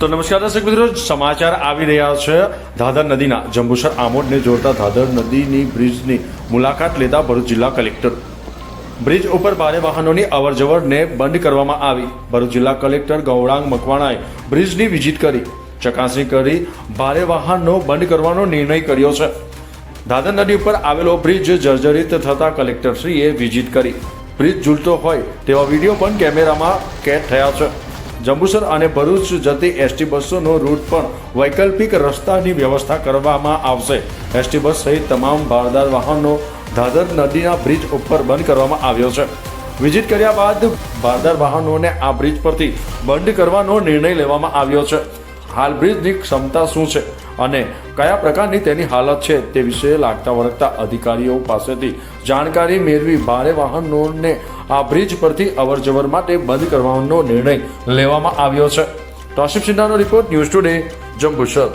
તો નમસ્કાર દર્શક મિત્રો, સમાચાર આવી રહ્યા છે. ધાદર નદીના જંબુસર આમોદને જોડતા ધાદર નદીની બ્રિજની મુલાકાત લેતા ભરૂચ જિલ્લા કલેક્ટર. બ્રિજ ઉપર ભારે વાહનોની અવરજવરને બંધ કરવામાં આવી. ભરૂચ જિલ્લા કલેક્ટર ગૌરાંગ મકવાણાએ બ્રિજની વિઝિટ કરી, ચકાસણી કરી, ભારે વાહનો બંધ કરવાનો નિર્ણય કર્યો છે. દાદર નદી ઉપર આવેલો બ્રિજ જર્જરિત થતા કલેક્ટરશ્રીએ વિઝિટ કરી. બ્રિજ ઝૂલતો હોય તેવા વીડિયો પણ કેમેરામાં કેદ થયા છે. જંબુસર અને ભરૂચ જતી એસટી બસોનો રૂટ પણ વૈકલ્પિક રસ્તાની વ્યવસ્થા કરવામાં આવશે. એસટી બસ સહિત તમામ ભારદાર વાહનો ધાદર નદીના બ્રિજ ઉપર બંધ કરવામાં આવ્યો છે. વિઝિટ કર્યા બાદ ભારદાર વાહનોને આ બ્રિજ પરથી બંધ કરવાનો નિર્ણય લેવામાં આવ્યો છે. હાલ બ્રિજની ક્ષમતા શું છે અને કયા પ્રકારની તેની હાલત છે તે વિશે લાગતા વળગતા અધિકારીઓ પાસેથી જાણકારી મેળવી ભારે વાહનોને આ બ્રિજ પરથી અવરજવર માટે બંધ કરવાનો નિર્ણય લેવામાં આવ્યો છે. Toshif સિન્હાનો report news today, Jambusar.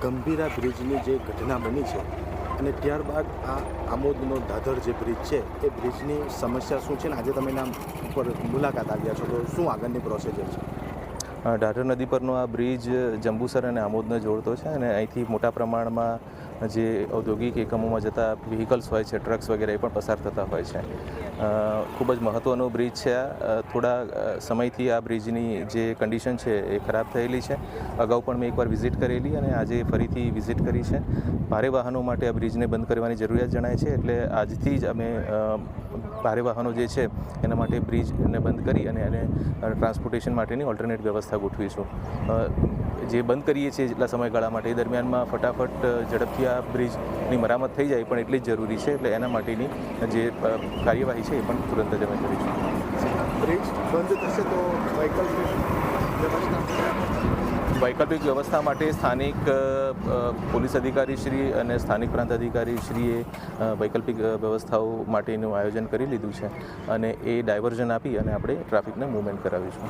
Gambhira બ્રિજની જે ઘટના બની છે અને ત્યારબાદ આ આમોદનો દાદર જે બ્રિજ છે એ બ્રિજની સમસ્યા શું છે ને આજે તમે એના ઉપર મુલાકાત આવ્યા છો તો શું આગળની પ્રોસિજર છે? દાઢર નદી પરનો આ બ્રિજ જંબુસર અને આમોદને જોડતો છે અને અહીંથી મોટા પ્રમાણમાં જે ઔદ્યોગિક એકમોમાં જતા વ્હીકલ્સ હોય છે ટ્રક્સ વગેરે એ પણ પસાર થતા હોય છે. ખૂબ જ મહત્ત્વનો બ્રિજ છે આ. થોડા સમયથી આ બ્રિજની જે કન્ડિશન છે એ ખરાબ થયેલી છે. અગાઉ પણ મેં એકવાર વિઝિટ કરેલી અને આજે ફરીથી વિઝિટ કરી છે. ભારે વાહનો માટે આ બ્રિજને બંધ કરવાની જરૂરિયાત જણાય છે. એટલે આજથી જ અમે ભારે વાહનો જે છે એના માટે બ્રિજને બંધ કરી અને એને ટ્રાન્સપોર્ટેશન માટેની ઓલ્ટરનેટ વ્યવસ્થા ગોઠવીશું. જે બંધ કરીએ છીએ જેટલા સમયગાળા માટે એ દરમિયાનમાં ફટાફટ ઝડપથી આ બ્રિજની મરામત થઈ જાય પણ એટલી જ જરૂરી છે. એટલે એના માટેની જે કાર્યવાહી છે એ પણ તુરંત જ અમે કરીશું. બ્રિજ બંધ થશે તો વૈકલ્પિક વ્યવસ્થા? વૈકલ્પિક વ્યવસ્થા માટે સ્થાનિક પોલીસ અધિકારી શ્રી અને સ્થાનિક પ્રાંત અધિકારી શ્રીએ અ, વૈકલ્પિક વ્યવસ્થાઓ માટેનું આયોજન કરી લીધું છે. અને એ ડાયવર્ઝન આપી અને આપણે ટ્રાફિકને મૂવમેન્ટ કરાવીશું.